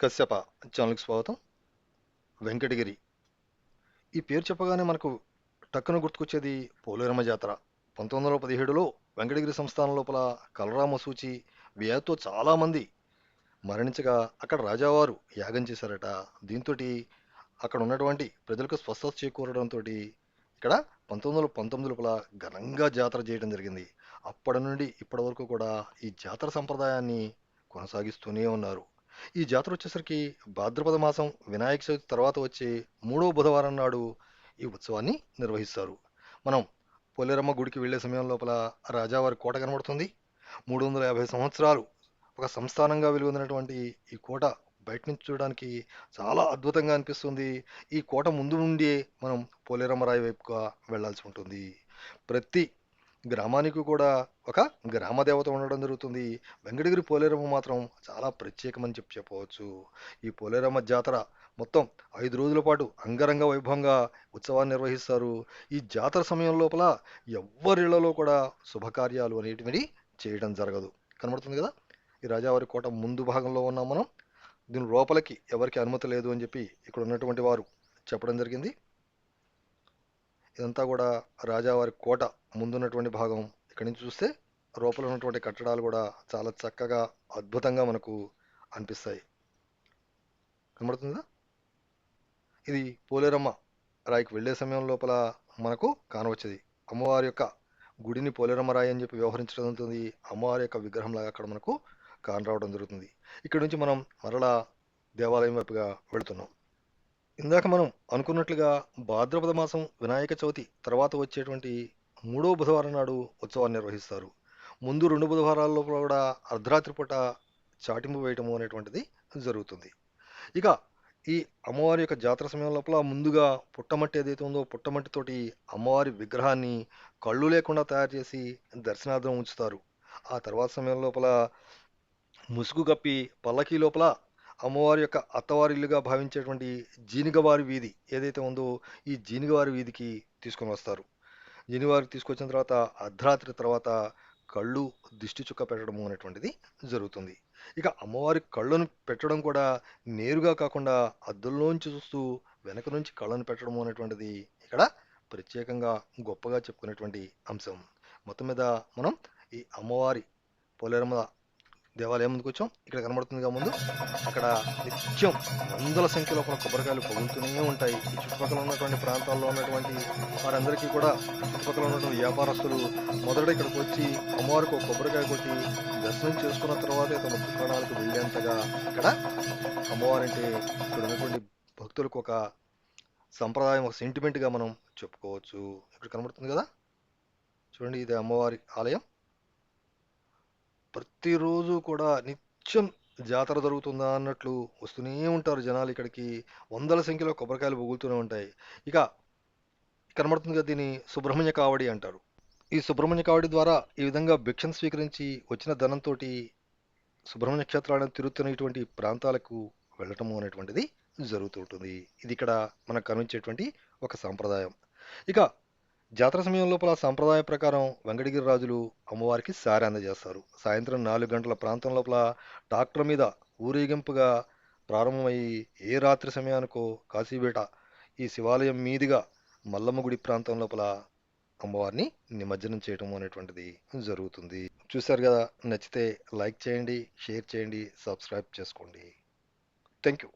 కశ్యప ఛానల్కి స్వాగతం. వెంకటగిరి. ఈ పేరు చెప్పగానే మనకు టక్కున గుర్తుకొచ్చేది పోలేరమ్మ జాతర. పంతొమ్మిది వందల పదిహేడులో వెంకటగిరి సంస్థానం లోపల కలరామ సూచి వ్యాధితో చాలామంది మరణించగా అక్కడ రాజావారు యాగం చేశారట. దీంతో అక్కడ ఉన్నటువంటి ప్రజలకు స్వస్థత చేకూరడంతో ఇక్కడ పంతొమ్మిది వందల పంతొమ్మిది లోపల ఘనంగా జాతర చేయడం జరిగింది. అప్పటి నుండి ఇప్పటి వరకు కూడా ఈ జాతర సంప్రదాయాన్ని కొనసాగిస్తూనే ఉన్నారు. ఈ జాతర వచ్చేసరికి భాద్రపద మాసం వినాయక చవితి తర్వాత వచ్చే మూడవ బుధవారం నాడు ఈ ఉత్సవాన్ని నిర్వహిస్తారు. మనం పోలేరమ్మ గుడికి వెళ్ళే సమయం లోపల రాజావారి కోట కనబడుతుంది. మూడు వందల యాభై సంవత్సరాలు ఒక సంస్థానంగా వెలుగొందినటువంటి ఈ కోట బయట నుంచి చూడడానికి చాలా అద్భుతంగా అనిపిస్తుంది. ఈ కోట ముందు నుండి మనం పోలేరమ్మ రాయి వైపుగా వెళ్ళాల్సి ఉంటుంది. ప్రతి గ్రామానికి కూడా ఒక గ్రామ దేవత ఉండడం జరుగుతుంది. వెంకటగిరి పోలేరమ్మ మాత్రం చాలా ప్రత్యేకమని చెప్పి చెప్పవచ్చు. ఈ పోలేరమ్మ జాతర మొత్తం ఐదు రోజుల పాటు అంగరంగ వైభవంగా ఉత్సవాన్ని నిర్వహిస్తారు. ఈ జాతర సమయం లోపల ఎవ్వరిళ్ళలో కూడా శుభకార్యాలు అనేటివి చేయడం జరగదు. కనబడుతుంది కదా? ఈ రాజావారి కోట ముందు భాగంలో ఉన్నాం మనం. దీని లోపలికి ఎవరికి అనుమతి లేదు అని చెప్పి ఇక్కడ ఉన్నటువంటి వారు చెప్పడం జరిగింది. ఇదంతా కూడా రాజావారి కోట ముందున్నటువంటి భాగం ఇక్కడి నుంచి చూస్తే లోపల ఉన్నటువంటి కట్టడాలు కూడా చాలా చక్కగా అద్భుతంగా మనకు అనిపిస్తాయి. కనబడుతుందా ఇది పోలేరమ్మ రాయికి వెళ్ళే సమయం లోపల మనకు కానవచ్చేది. అమ్మవారి యొక్క గుడిని పోలేరమ్మ రాయి అని చెప్పి వ్యవహరించడం జరుగుతుంది. అమ్మవారి యొక్క విగ్రహంలాగా అక్కడ మనకు కానరావడం జరుగుతుంది. ఇక్కడ నుంచి మనం మరలా దేవాలయం వైపుగా వెళుతున్నాం. ఇందాక మనం అనుకున్నట్లుగా భాద్రపద మాసం వినాయక చవితి తర్వాత వచ్చేటువంటి మూడో బుధవారం నాడు ఉత్సవాన్ని నిర్వహిస్తారు. ముందు రెండు బుధవారాల్లో కూడా అర్ధరాత్రి పూట చాటింపు వేయటము అనేటువంటిది జరుగుతుంది. ఇక ఈ అమ్మవారి యొక్క జాతర సమయం లోపల ముందుగా పుట్టమట్టి ఏదైతే ఉందో పుట్టమట్టితోటి అమ్మవారి విగ్రహాన్ని కళ్ళు లేకుండా తయారు చేసి దర్శనార్థం ఉంచుతారు. ఆ తర్వాత సమయం లోపల ముసుగు కప్పి పల్లకీ లోపల అమ్మవారి యొక్క అత్తవారి ఇల్లుగా భావించేటువంటి జీనిగవారి వీధి ఏదైతే ఉందో ఈ జీనిగవారి వీధికి తీసుకొని వస్తారు. జనివారికి తీసుకొచ్చిన తర్వాత అర్ధరాత్రి తర్వాత కళ్ళు దిష్టి చుక్క పెట్టడము అనేటువంటిది జరుగుతుంది. ఇక అమ్మవారి కళ్ళను పెట్టడం కూడా నేరుగా కాకుండా అద్దంలోంచి చూస్తూ వెనక నుంచి కళ్ళను పెట్టడము అనేటువంటిది ఇక్కడ ప్రత్యేకంగా గొప్పగా చెప్పుకునేటువంటి అంశం. మొత్తం మీద మనం ఈ అమ్మవారి పోలేరమ్మ దేవాలయం ముందుకు వచ్చాం ఇక్కడ కనబడుతుందిగా ముందు. అక్కడ నిత్యం వందల సంఖ్యలో కూడా కొబ్బరికాయలు పగులుతూనే ఉంటాయి. ఈ చుట్టుపక్కల ఉన్నటువంటి ప్రాంతాల్లో ఉన్నటువంటి వారందరికీ కూడా చుట్టుపక్కల ఉన్నటువంటి వ్యాపారస్తులు మొదట ఇక్కడికి వచ్చి అమ్మవారికి ఒక కొబ్బరికాయ కొట్టి దర్శనం చేసుకున్న తర్వాతే తమ దుకాణాలకు వెళ్ళేంతగా ఇక్కడ అమ్మవారంటే ఇక్కడ ఉన్నటువంటి భక్తులకు ఒక సంప్రదాయం ఒక సెంటిమెంట్గా మనం చెప్పుకోవచ్చు. ఇక్కడ కనబడుతుంది కదా? చూడండి ఇది అమ్మవారి ఆలయం. ప్రతిరోజు కూడా నిత్యం జాతర జరుగుతుందా అన్నట్లు వస్తూనే ఉంటారు జనాలు ఇక్కడికి. వందల సంఖ్యలో కొబ్బరికాయలు పొగులుతూనే ఉంటాయి. ఇక కనబడుతుంది కదా దీన్ని సుబ్రహ్మణ్య కావడి అంటారు. ఈ సుబ్రహ్మణ్య కావడి ద్వారా ఈ విధంగా భిక్షను స్వీకరించి వచ్చిన ధనంతో సుబ్రహ్మణ్య క్షేత్రాలను తిరుగుతున్నటువంటి ప్రాంతాలకు వెళ్ళటము అనేటువంటిది జరుగుతూ ఉంటుంది. ఇది ఇక్కడ మనకు కనిపించేటువంటి ఒక సాంప్రదాయం. ఇక జాతర సమయం లోపల సాంప్రదాయ ప్రకారం వెంకటగిరి రాజులు అమ్మవారికి సారి అందజేస్తారు. సాయంత్రం నాలుగు గంటల ప్రాంతం లోపల డాక్టర్ మీద ఊరేగింపుగా ప్రారంభమయ్యి ఏ రాత్రి సమయానికో కాశీబేట ఈ శివాలయం మీదుగా మల్లమ్మ గుడి ప్రాంతం లోపల అమ్మవారిని నిమజ్జనం చేయటం అనేటువంటిది జరుగుతుంది. చూశారు కదా? నచ్చితే లైక్ చేయండి షేర్ చేయండి సబ్స్క్రైబ్ చేసుకోండి. Thank you